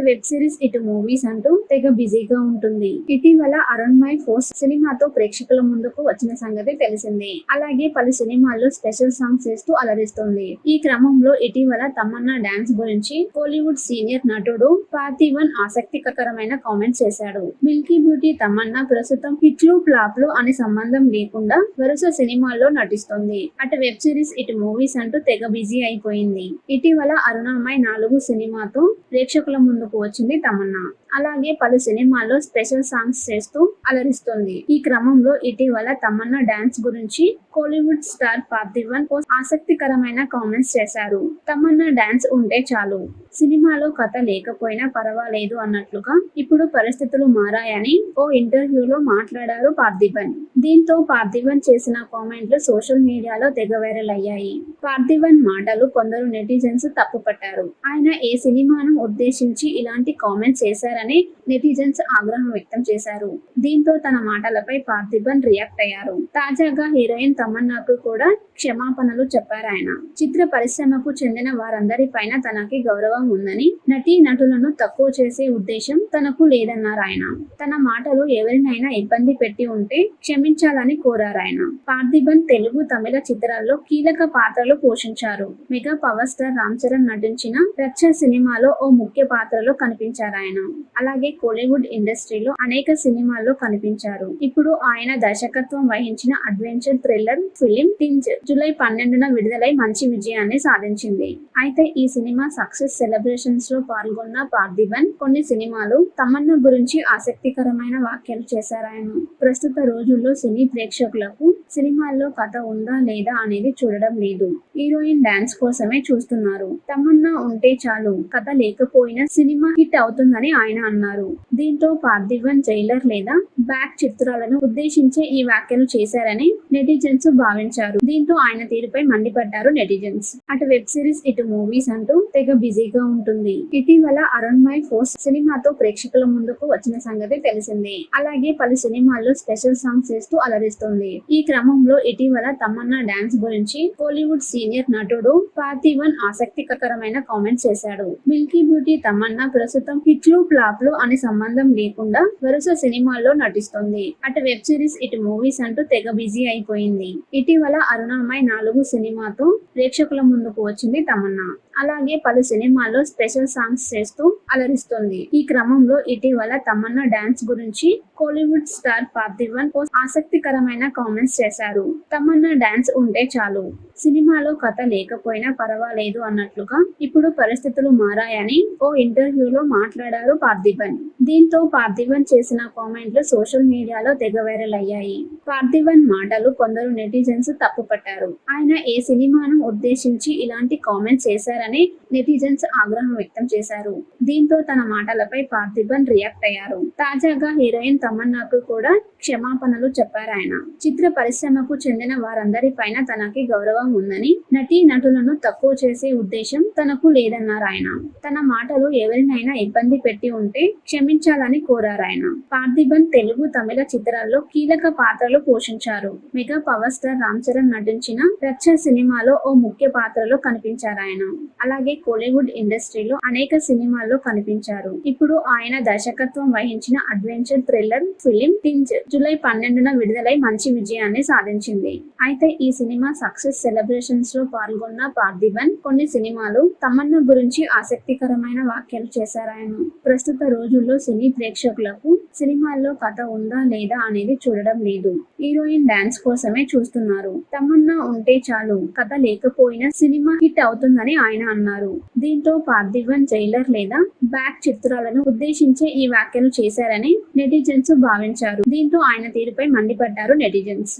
అటు web series ఇటు movies అంటూ తెగ బిజీగా ఉంటుంది. ఇటీవల అరుణ్ మై ఫోర్స్ సినిమాతో ప్రేక్షకుల ముందుకు వచ్చిన సంగతి తెలిసిందే. అలాగే పలు సినిమాల్లో స్పెషల్ సాంగ్స్ చేస్తూ అలరిస్తుంది. ఈ క్రమంలో ఇటీవల తమన్నా డాన్స్ గురించి కోలీవుడ్ సీనియర్ నటుడు పార్థివన్ ఆసక్తికరమైన కామెంట్స్ చేశాడు. మిల్కీ బ్యూటీ తమన్నా ప్రస్తుతం హిట్లు ఫ్లాప్లు అనే సంబంధం లేకుండా వరుస సినిమాల్లో నటిస్తుంది. అటు వెబ్ సిరీస్ ఇటు మూవీస్ అంటూ తెగ బిజీ అయిపోయింది. ఇటీవల అరుణమ్మాయి నాలుగు సినిమాతో ప్రేక్షకుల వచ్చింది తమన్నా. అలాగే పలు సినిమాల్లో స్పెషల్ సాంగ్స్ చేస్తూ అలరిస్తుంది. ఈ క్రమంలో ఇటీవల తమన్నా డాన్స్ గురించి కోలీవుడ్ స్టార్ పార్థివన్ ఓ ఆసక్తికరమైన కామెంట్స్ చేశారు. తమన్నా డాన్స్ ఉంటే చాలు. సినిమాలో కథ లేకపోయినా పర్వాలేదు అన్నట్లుగా ఇప్పుడు పరిస్థితులు మారాయని ఓ ఇంటర్వ్యూలో మాట్లాడారు పార్థివన్ దీంతో పార్థివన్ చేసిన కామెంట్లు సోషల్ మీడియాలో తెగ వైరల్ అయ్యాయి. పార్థివన్ మాటలు కొందరు నెటిజన్స్ తప్పుపట్టారు. ఆయన ఏ సినిమాను ఉద్దేశించి ఇలాంటి కామెంట్స్ చేశారని నెటిజన్స్ ఆగ్రహం వ్యక్తం చేశారు. దీంతో తన మాటలపై పార్థిబన్ రియాక్ట్ అయ్యారు. తాజాగా హీరోయిన్ తమన్నాకు కూడా క్షమాపణలు చెప్పారు ఆయన. చిత్ర పరిశ్రమకు చెందిన వారందరి పైన తనకి గౌరవం ఉందని నటీ నటులను తక్కువ చేసే ఉద్దేశం తనకు లేదన్నారు ఆయన. తన మాటలు ఎవరినైనా ఇబ్బంది పెట్టి ఉంటే క్షమించాలని కోరారు ఆయన. పార్థిబన్ తెలుగు తమిళ చిత్రాల్లో కీలక పాత్రలు పోషించారు. Mega power star Ram Charan నటించిన రక్ష సినిమాలో ఓ ముఖ్య పాత్రలో కనిపించారు ఆయన. అలాగే కోలీవుడ్ ఇండస్ట్రీలో అనేక సినిమాల్లో కనిపించారు. ఇప్పుడు ఆయన దర్శకత్వం వహించిన అడ్వెంచర్ థ్రిల్లర్ ఫిలిం టింజ్ జూలై పన్నెండున విడుదలై మంచి విజయాన్ని సాధించింది. అయితే ఈ సినిమా సక్సెస్ సెలబ్రేషన్స్లో పాల్గొన్న పార్థివన్ కొన్ని సినిమాలు తమన్నా గురించి ఆసక్తికరమైన వ్యాఖ్యలు చేశారాయన. ప్రస్తుత రోజుల్లో సినీ ప్రేక్షకులకు సినిమాల్లో కథ ఉందా లేదా అనేది చూడడం లేదు. హీరోయిన్ డాన్స్ కోసమే చూస్తున్నారు. తమన్నా ఉంటే చాలు కథ లేకపోయినా సినిమా హిట్ అవుతుందని ఆయన అన్నారు. దీంతో పార్థివన్ జైలర్ లేదా బ్యాక్ చిత్రాలను ఉద్దేశించే ఈ వ్యాఖ్యలు చేశారని నెటిజన్స్ భావించారు. దీంతో ఆయన తీరుపై మండిపడ్డారు నెటిజన్స్. అటు వెబ్ సిరీస్ ఇటు మూవీస్ అంటూ తెగ బిజీగా ఉంటుంది. ఇటీవల అరుణ్ మై ఫోర్స్ సినిమాతో ప్రేక్షకుల ముందుకు వచ్చిన సంగతి తెలిసిందే. అలాగే పలు సినిమాల్లో స్పెషల్ సాంగ్స్ చేస్తూ అలరిస్తుంది. ఈ క్రమంలో ఇటీవల తమన్నా డాన్స్ గురించి కోలీవుడ్ సీనియర్ నటుడు పార్థివన్ ఆసక్తికరమైన కామెంట్స్ చేశాడు. మిల్కీ బ్యూటీ తమన్నా ప్రస్తుతం హిట్లు ఫ్లాప్లు అనే సంబంధం లేకుండా వరుస సినిమాల్లో నటిస్తుంది. అటు వెబ్ సిరీస్ ఇటు మూవీస్ అంటూ తెగ బిజీ అయిపోయింది. ఇటీవల అరుణామై నాలుగు సినిమాతో ప్రేక్షకుల ముందుకు వచ్చింది తమన్నా. అలాగే పలు సినిమాల్లో స్పెషల్ సాంగ్స్ చేస్తూ అలరిస్తుంది. ఈ క్రమంలో ఇటీవల తమన్నా డాన్స్ గురించి కోలీవుడ్ స్టార్ పార్థివన్ ఓ ఆసక్తికరమైన కామెంట్స్ చేశారు. తమన్నా డాన్స్ ఉంటే చాలు. సినిమాలో కథ లేకపోయినా పర్వాలేదు అన్నట్లుగా ఇప్పుడు పరిస్థితులు మారాయని ఓ ఇంటర్వ్యూలో మాట్లాడారు పార్థివన్. దీంతో పార్థివన్ చేసిన కామెంట్లు సోషల్ మీడియాలో తెగ వైరల్ అయ్యాయి. పార్థివన్ మాటలు కొందరు నెటిజన్స్ తప్పుపట్టారు. ఆయన ఏ సినిమాను ఉద్దేశించి ఇలాంటి కామెంట్స్ చేశారని నెటిజన్స్ ఆగ్రహం వ్యక్తం చేశారు. దీంతో తన మాటలపై పార్థిబన్ రియాక్ట్ అయ్యారు. తాజాగా హీరోయిన్ తమన్నాకు కూడా క్షమాపణలు చెప్పారు ఆయన. చిత్ర పరిశ్రమకు చెందిన వారందరి పైన తనకి గౌరవం ఉందని నటీ నటులను తక్కువ చేసే ఉద్దేశం తనకు లేదన్నారు ఆయన. తన మాటలు ఎవరినైనా ఇబ్బంది పెట్టి ఉంటే క్షమించాలని కోరారు ఆయన. పార్థిబన్ తెలుగు తమిళ చిత్రాల్లో కీలక పాత్రలు పోషించారు. Mega power star Ram Charan నటించిన రక్ష సినిమాలో ఓ ముఖ్య పాత్రలో కనిపించారు ఆయన. అలాగే కోలీవుడ్ ఇండస్ట్రీలో అనేక సినిమాలు సినిమాల్లో కనిపించారు. ఇప్పుడు ఆయన దర్శకత్వం వహించిన అడ్వెంచర్ థ్రిల్లర్ ఫిలిం టింజ్ జూలై పన్నెండున విడుదలై మంచి విజయాన్ని సాధించింది. అయితే ఈ సినిమా సక్సెస్ సెలబ్రేషన్స్లో పాల్గొన్న పార్థిబన్ కొన్ని సినిమాలు తమన్నా గురించి ఆసక్తికరమైన వ్యాఖ్యలు చేశారాయను. ప్రస్తుత రోజుల్లో సినీ ప్రేక్షకులకు సినిమాల్లో కథ ఉందా లేదా అనేది చూడడం లేదు. హీరోయిన్ డాన్స్ కోసమే చూస్తున్నారు. తమన్నా ఉంటే చాలు కథ లేకపోయినా సినిమా హిట్ అవుతుందని ఆయన అన్నారు. దీంతో పార్థివన్ జైలర్ లేదా బ్యాక్ చిత్రాలను ఉద్దేశించే ఈ వ్యాఖ్యలు చేశారని నెటిజన్స్ భావించారు. దీంతో ఆయన తీరుపై మండిపడ్డారు నెటిజన్స్.